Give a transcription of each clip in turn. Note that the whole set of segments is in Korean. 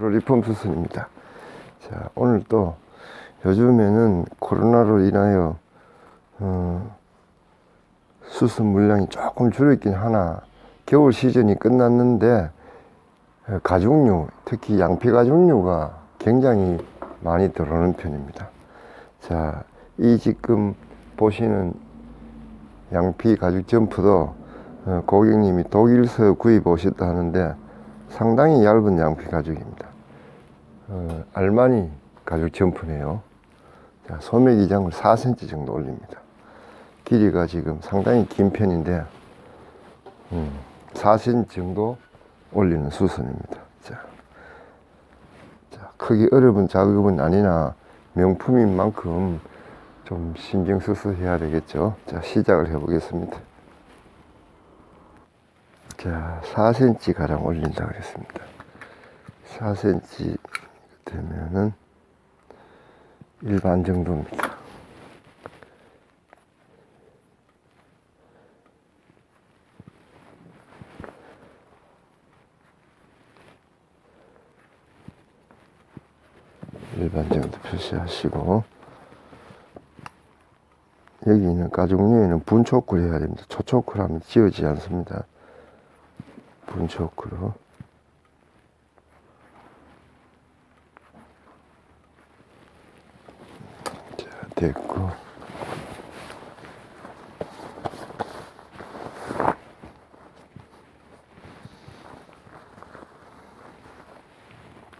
프로 리폼 수순입니다. 자, 오늘 또 요즘에는 코로나로 인하여 어, 수순 물량이 조금 줄어있긴 하나 겨울 시즌이 끝났는데 어, 가죽류, 특히 양피 가죽류가 굉장히 많이 들어오는 편입니다. 자, 이 지금 보시는 양피 가죽 점프도 어, 고객님이 독일서 구입 오셨다 하는데 상당히 얇은 양피 가죽입니다. 어, 알마니 가죽 점프네요. 자, 소매 기장을 4cm 정도 올립니다. 길이가 지금 상당히 긴 편인데 음, 4cm 정도 올리는 수선입니다. 자, 자, 크기 어려운 작업은 아니나 명품인 만큼 좀 신경 써서 해야 되겠죠. 자, 시작을 해보겠습니다. 자, 4cm 가량 올린다 그랬습니다. 4cm 되면은 일반 정도입니다. 일반 정도 표시하시고 여기 있는 가죽류에는 분초크를 해야 됩니다. 초초크를 하면 지워지지 않습니다. 분초크로 자 됐고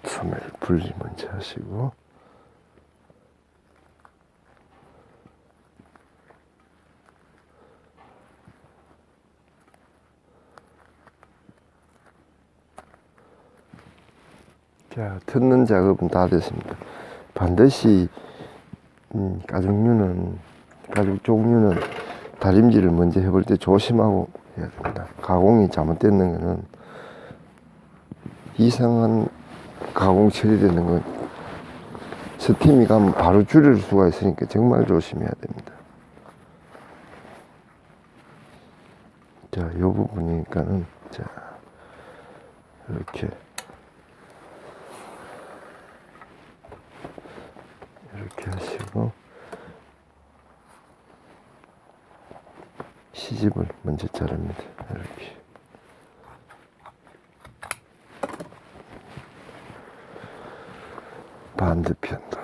소매를 분리 먼저 하시고 자, 듣는 작업은 다 됐습니다. 반드시 음, 가죽류는 가죽 종류는 다림질을 먼저 해볼 때 조심하고 해야 됩니다. 가공이 잘못되는 거는 이상한 가공 처리되는 건 스팀이 가면 바로 줄일 수가 있으니까 정말 조심해야 됩니다. 자, 이 부분이니까는 자 이렇게 이렇게 하시고 시집을 먼저 자릅니다. 이렇게 반대편도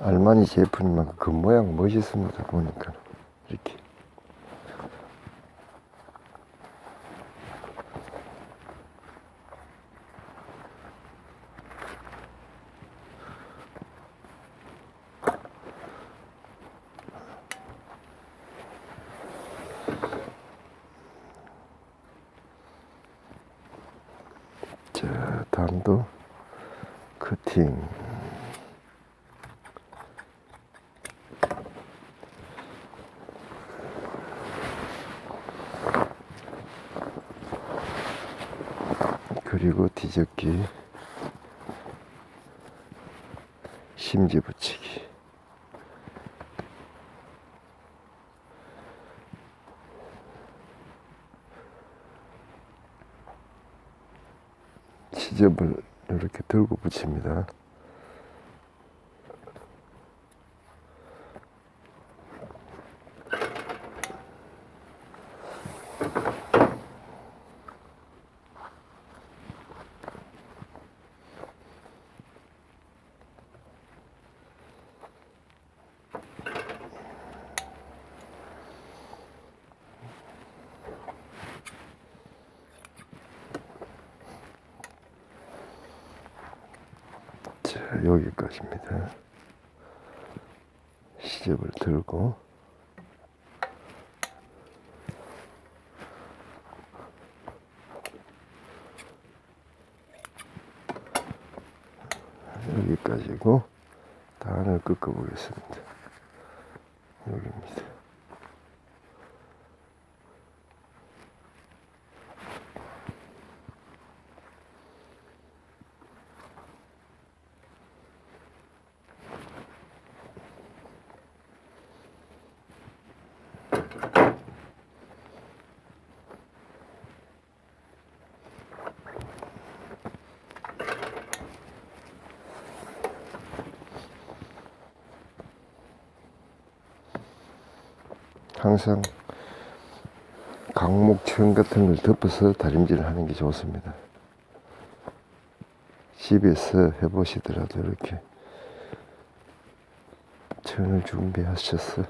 알마니 제품이만 그 모양 멋있습니다. 보니까 이렇게 자, 다음도 커팅. 그리고 뒤집기, 심지 붙이기. 시접을 이렇게 들고 붙입니다. 자, 여기까지입니다. 시접을 들고 여기까지고 단을 꺾어 보겠습니다. 여기입니다. 항상 강목천 같은 걸 덮어서 다림질을 하는 게 좋습니다. 집에서 해보시더라도 이렇게 천을 준비하셔서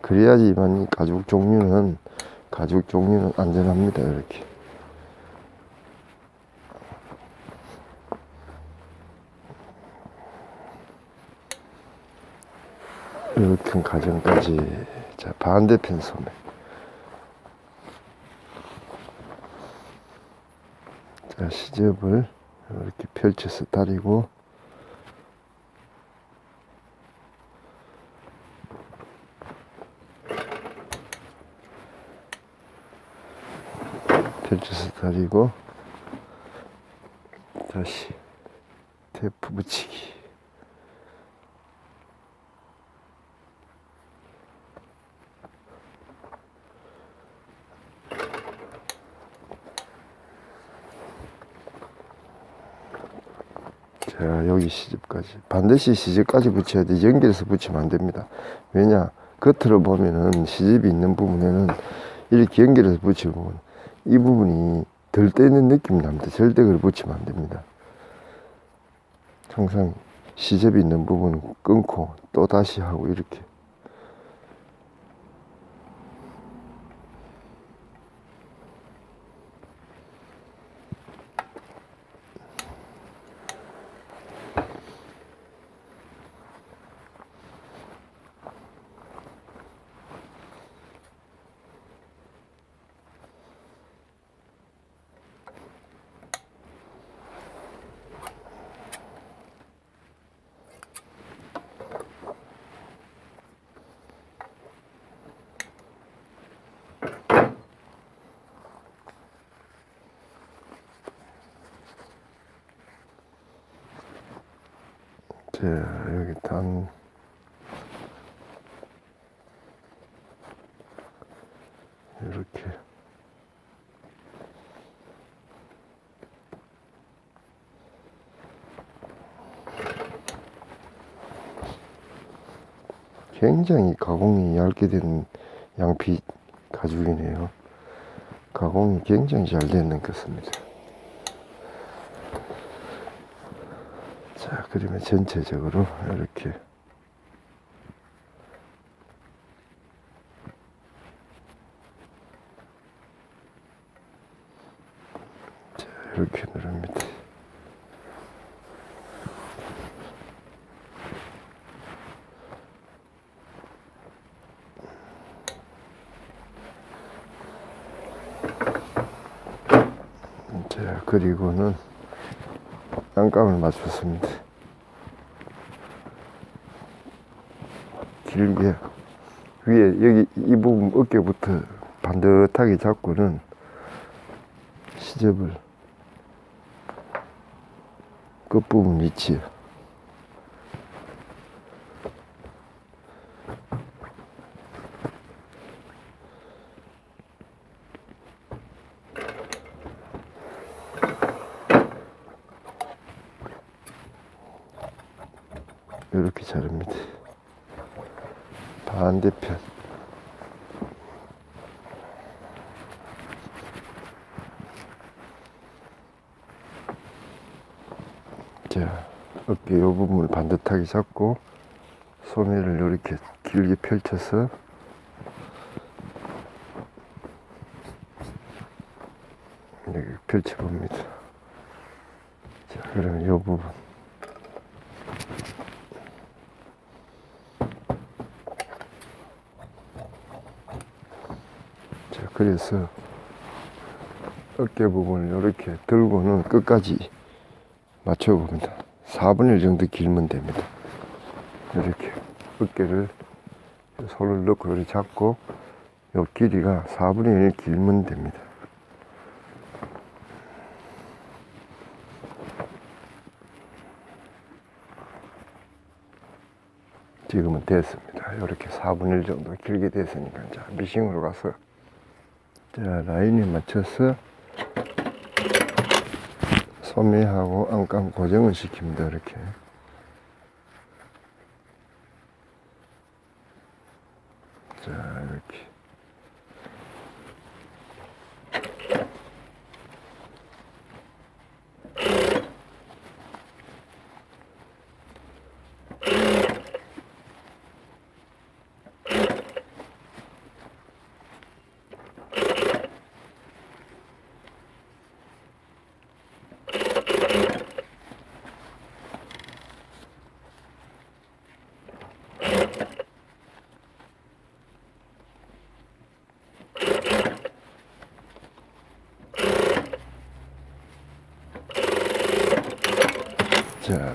그래야지만 이 가죽 종류는 가죽 종류는 안전합니다 이렇게 이렇게 과정까지. 자 반대편 소매. 자 시접을 이렇게 펼쳐서 다리고. 펼쳐서 다리고. 다시 테이프 붙이기 자 여기 시접까지. 반드시 시접까지 붙여야 돼. 연결해서 붙이면 안 됩니다. 왜냐? 겉으로 보면은 시접이 있는 부분에는 이렇게 연결해서 붙이면 이 부분이 덜 떼는 느낌이 납니다. 절대 그걸 붙이면 안 됩니다. 항상 시접이 있는 부분은 끊고 또 다시 하고 이렇게 자 여기 단 이렇게 굉장히 가공이 얇게 된 양피 가죽이네요. 가공이 굉장히 잘 되는 것입니다. 자, 그러면 전체적으로 이렇게 자, 이렇게 누릅니다. 자, 그리고는 안감을 맞췄습니다. 길게 위에 여기 이 부분 어깨부터 반듯하게 잡고는 시접을 끝부분 위치에 이렇게 자릅니다. 반대편 자 어깨 요 부분을 반듯하게 잡고 소매를 이렇게 길게 펼쳐서 이렇게 펼쳐봅니다. 자 그러면 요 부분 자, 그래서 어깨 부분을 이렇게 들고는 끝까지 맞춰봅니다. 4분의 1 정도 길면 됩니다. 이렇게 어깨를 손을 넣고 이렇게 잡고 요 길이가 4분의 1 길면 됩니다. 지금은 됐습니다. 이렇게 4분의 1 정도 길게 됐으니까 자 미싱으로 가서 자, 라인에 맞춰서 소매하고 안감 고정을 시킵니다. 이렇게. 자, 이렇게.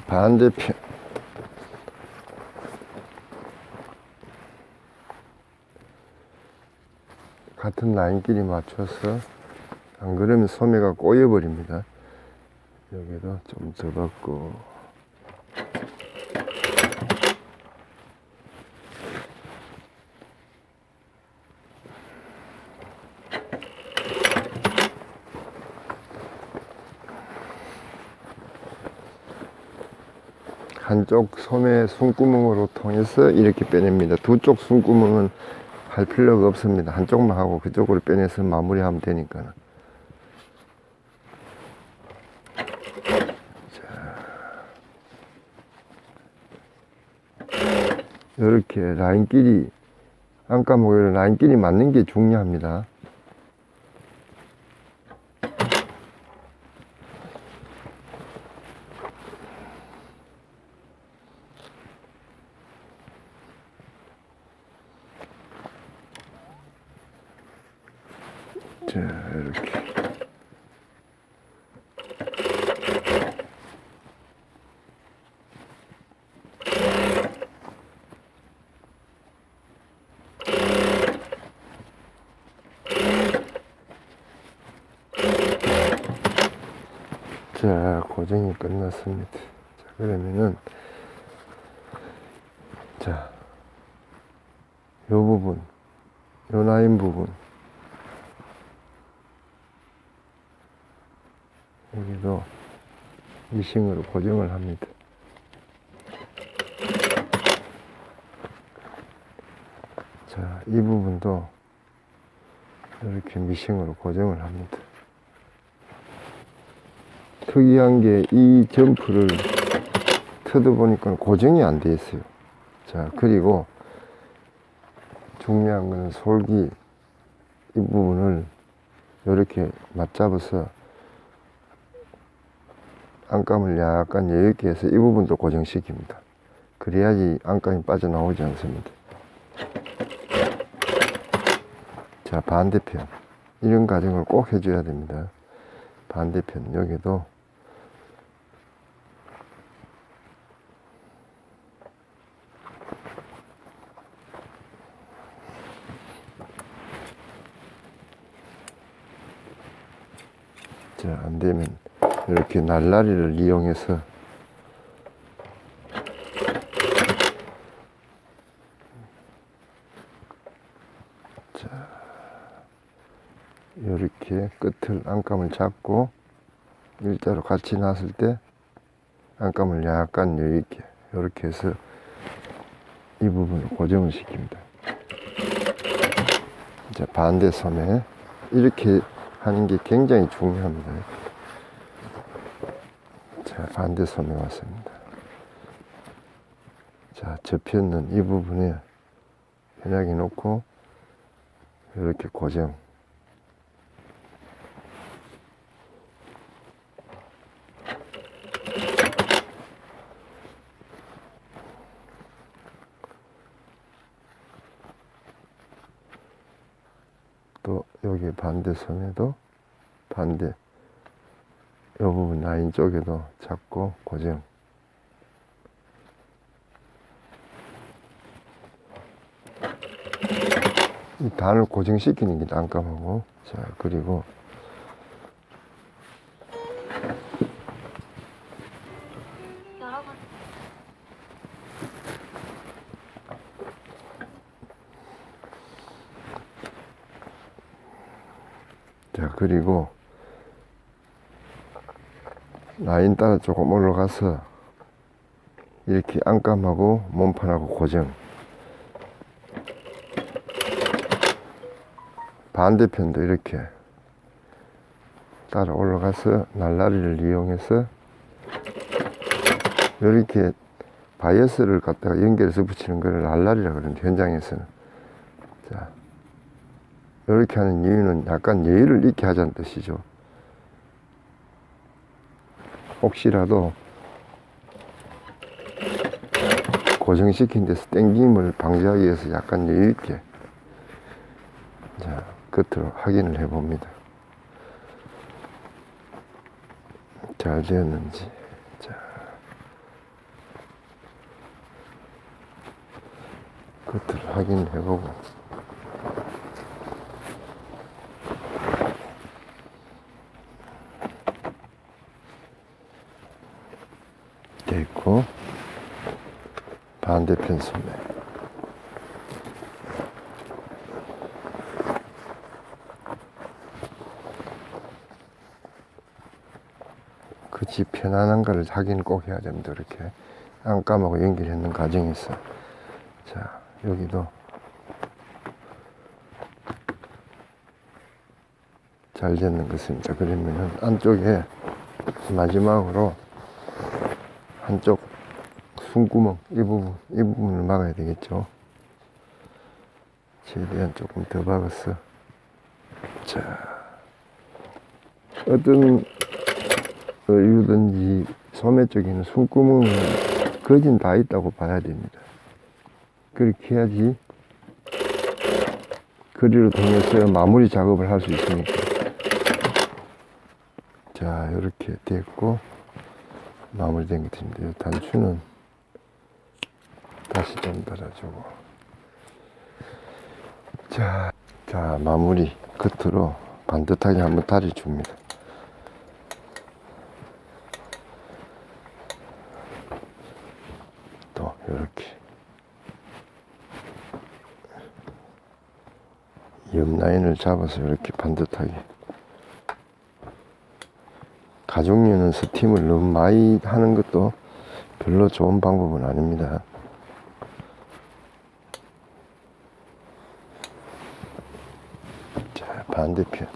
반대편. 같은 라인끼리 맞춰서 안 그러면 소매가 꼬여버립니다. 여기도 좀 접었고 한쪽 소매 숨구멍으로 통해서 이렇게 빼냅니다. 두 쪽 숨구멍은 할 필요가 없습니다. 한쪽만 하고 그쪽으로 빼내서 마무리하면 되니까. 이렇게 라인끼리 모여를 라인끼리 맞는 게 중요합니다. 자, 이렇게. 자, 고정이 끝났습니다. 자, 그러면은, 자, 요 부분, 요 라인 부분, 여기도 미싱으로 고정을 합니다. 자, 이 부분도 이렇게 미싱으로 고정을 합니다. 특이한 게 이 점프를 뜯어보니까 고정이 안 돼 있어요. 자, 그리고 중요한 거는 솔기 이 부분을 이렇게 맞잡아서 안감을 약간 여유있게 해서 이 부분도 고정시킵니다. 그래야지 안감이 빠져나오지 않습니다. 자, 반대편. 이런 과정을 꼭 해줘야 됩니다. 반대편, 여기도 자, 안 되면 이렇게 날라리를 이용해서 자, 이렇게 끝을 안감을 잡고 일자로 같이 놨을 때 안감을 약간 여유있게 이렇게 해서 이 부분을 고정을 시킵니다. 자, 반대 손에 이렇게 하는 게 굉장히 중요합니다. 자, 반대 손에 왔습니다. 자, 접혔는 이 부분에 편하게 놓고 이렇게 고정. 또 여기 반대 손에도 반대 이 부분 라인 쪽에도 잡고 고정. 이 단을 고정시키는 게 난감하고. 자 그리고 그리고 라인 따라 조금 올라가서 이렇게 안감하고 몸판하고 고정. 반대편도 이렇게 따라 올라가서 날라리를 이용해서 이렇게 바이어스를 갖다가 연결해서 붙이는 거를 날라리라 그러는데 현장에서는. 자 이렇게 하는 이유는 약간 예의를 잃게 하자는 뜻이죠 혹시라도 고정시킨 데서 땡김을 방지하기 위해서 약간 여유 있게 자 끝으로 확인을 해 봅니다. 잘 되었는지. 자. 끝으로 확인을 해보고 됐고 반대편 소매 그치 편안한가를 확인을 꼭 해야 됩니다. 이렇게 안감하고 연결했는 과정에서. 자 여기도. 잘 되는 것입니다. 그러면은 안쪽에 마지막으로 한쪽 숨구멍 이 부분 이 부분을 막아야 되겠죠. 최대한 조금 더 박았어 자 어떤 이유든지 소매 쪽에는 숨구멍은 거진 다 있다고 봐야 됩니다. 그렇게 해야지 거리를 통해서 마무리 작업을 할 수 있으니까. 자 이렇게 됐고 마무리된 것 같은데 요. 단추는 다시 좀 달아주고. 자, 자 마무리 끝으로 반듯하게 한번 다려줍니다. 또 이렇게. 옆 라인을 잡아서 이렇게 반듯하게 가족류는 스팀을 너무 많이 하는 것도 별로 좋은 방법은 아닙니다. 자, 반대편.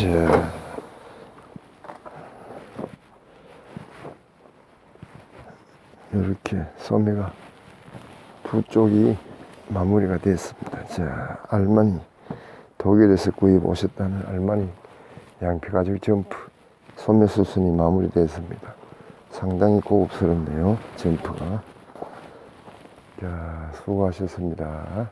자. 이렇게 소매가 부쪽이 마무리가 됐습니다. 자, 알마니 독일에서 구입 오셨다는 알마니 양피 가죽 점프 소매 수순이 마무리됐습니다. 상당히 고급스럽네요. 점프가. 자, 수고하셨습니다.